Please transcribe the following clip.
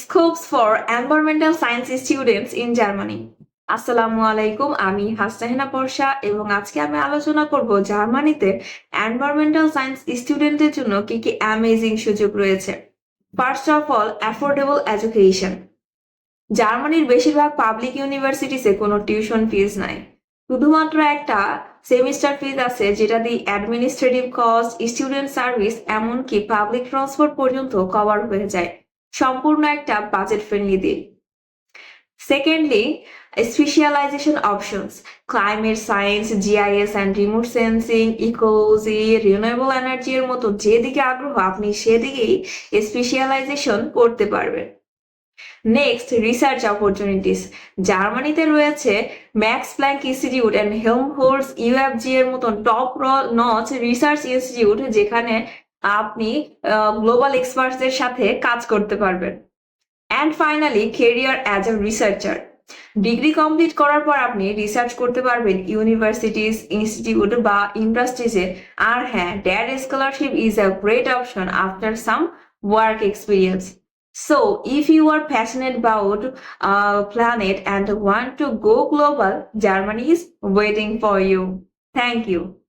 Scopes for environmental science students in Germany আসসালামু আলাইকুম, আমি হাসনাহিনা পর্ষা এবং আজকে আমি আলোচনা করব জার্মানিতে এনভায়রনমেন্টাল সায়েন্স স্টুডেন্টদের জন্য কি কি অ্যামেজিং সুযোগ রয়েছে। First of all affordable education জার্মানির বেশিরভাগ পাবলিক ইউনিভার্সিটিসে কোনো টিউশন ফিজ নাই। শুধুমাত্র একটা সেমিস্টার ফিজ আছে যেটা দিয়ে অ্যাডমিনিস্ট্রেটিভ কস্ট স্টুডেন্ট সার্ভিস এমনকি পাবলিক ট্রান্সপোর্ট পর্যন্ত কভার হয়ে যায়। সম্পূর্ণ একটা বাজেট ফ্রেন্ডলি দিন secondly specialisation options climate science GIS and remote sensing ecology renewable energy এর মতো যেদিকে আগ্রহ, আপনি সেদিকেই স্পেশালাইজেশন করতে পারবেন। নেক্সট রিসার্চ অপরচুনিটিস জার্মানিতে রয়েছে Max Planck Institute and Helmholtz UFZ এর মতন টপ নচ রিসার্চ ইনস্টিটিউট যেখানে আপনি গ্লোবাল এক্সপার্টসদের সাথে কাজ করতে পারবেন। And finally career as a researcher degree complete করার পর আপনি রিসার্চ করতে পারবেন ইউনিভার্সিটিস ইনস্টিটিউট বা ইন্ডাস্ট্রিজে আর হ্যাঁ DAAD scholarship is a great option after some work experience so if you are passionate about planet and want to go global Germany is waiting for you thank you.